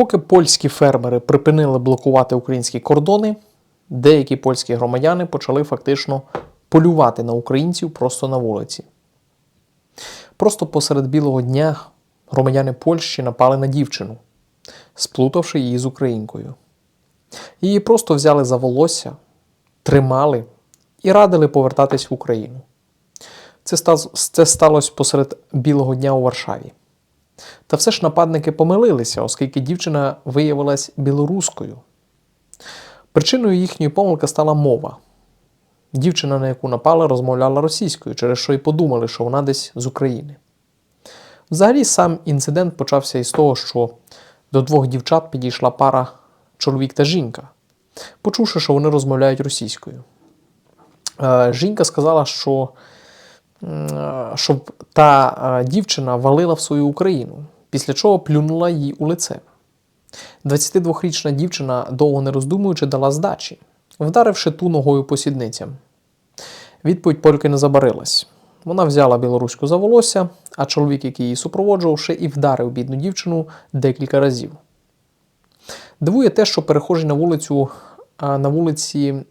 поки польські фермери припинили блокувати українські кордони, деякі польські громадяни почали фактично полювати на українців просто на вулиці. Просто посеред білого дня громадяни Польщі напали на дівчину, сплутавши її з українкою. Її просто взяли за волосся, тримали і радили повертатись в Україну. Це, сталося посеред білого дня у Варшаві. Та все ж нападники помилилися, оскільки дівчина виявилась білоруською. Причиною їхньої помилки стала мова. Дівчина, на яку напали, розмовляла російською, через що й подумали, що вона десь з України. Взагалі, сам інцидент почався із того, що до двох дівчат підійшла пара чоловік та жінка, почувши, що вони розмовляють російською. Е, Жінка сказала, що е, щоб та е, дівчина валила в свою Україну, після чого плюнула їй у лице. 22-річна дівчина, довго не роздумуючи, дала здачі, вдаривши ту ногою по сідницям. Відповідь польки не забарилась. Вона взяла білоруську за волосся, а чоловік, який її супроводжував, ще і вдарив бідну дівчину декілька разів. Дивує те, що перехожі на вулицю на вулиці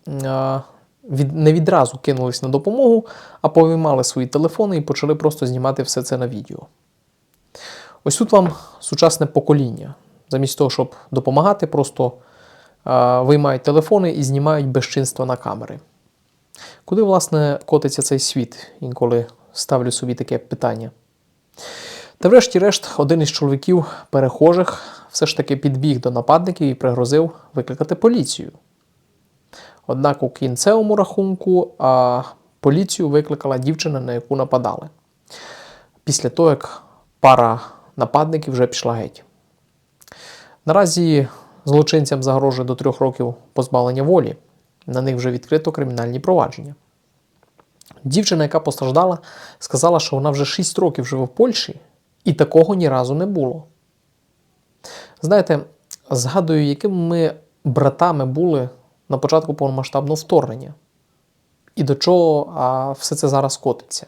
не відразу кинулись на допомогу, а повиймали свої телефони і почали просто знімати все це на відео. Ось тут вам сучасне покоління. Замість того, щоб допомагати, просто а, виймають телефони і знімають безчинства на камери. Куди, власне, котиться цей світ? Інколи ставлю собі таке питання. Та врешті-решт, один із чоловіків перехожих все ж таки підбіг до нападників і пригрозив викликати поліцію. Однак у кінцевому рахунку а, поліцію викликала дівчина, на яку нападали. Після того, як пара нападників вже пішла геть. Наразі злочинцям загрожує до трьох років позбавлення волі. На них вже відкрито кримінальні провадження. Дівчина, яка постраждала, сказала, що вона вже 6 років живе в Польщі, і такого ні разу не було. Знаєте, згадую, якими ми братами були на початку повномасштабного вторгнення. І до чого а, все це зараз котиться.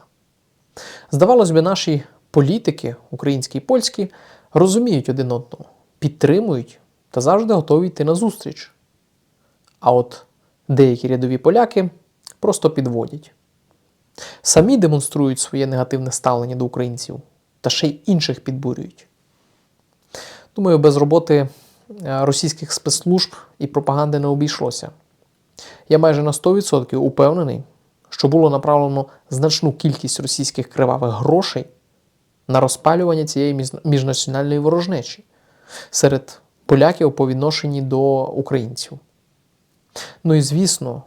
Здавалось би, наші політики, українські і польські, розуміють один одного, підтримують та завжди готові йти на зустріч. А от деякі рядові поляки просто підводять. Самі демонструють своє негативне ставлення до українців та ще й інших підбурюють. Думаю, без роботи е, російських спецслужб і пропаганди не обійшлося. Я майже на 100% упевнений, що було направлено значну кількість російських кривавих грошей на розпалювання цієї міжнаціональної ворожнечі серед поляків по відношенні до українців. Ну і звісно,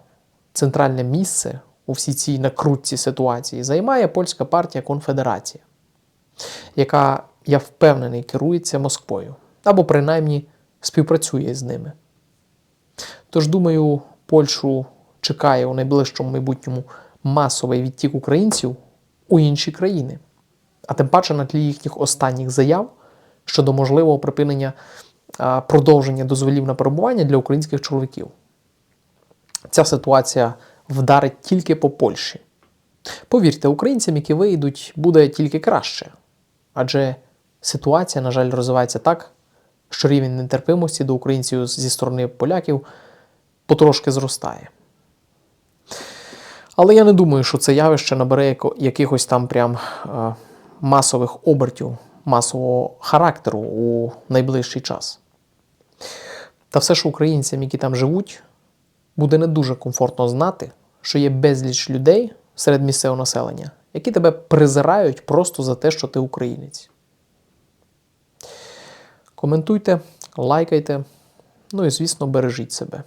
центральне місце у всій цій накрутці ситуації займає польська партія Конфедерація, яка, я впевнений, керується Москвою або принаймні співпрацює з ними. Тож, думаю, Польщу чекає у найближчому майбутньому масовий відтік українців у інші країни, а тим паче на тлі їхніх останніх заяв щодо можливого припинення продовження дозволів на перебування для українських чоловіків. Ця ситуація вдарить тільки по Польщі. Повірте, українцям, які вийдуть, буде тільки краще. Адже ситуація, на жаль, розвивається так, що рівень нетерпимості до українців зі сторони поляків потрошки зростає. Але я не думаю, що це явище набере якихось там прям масових обертів, масового характеру у найближчий час. Та все ж українцям, які там живуть, буде не дуже комфортно знати, що є безліч людей серед місцевого населення, які тебе презирають просто за те, що ти українець. Коментуйте, лайкайте, ну і, звісно, бережіть себе.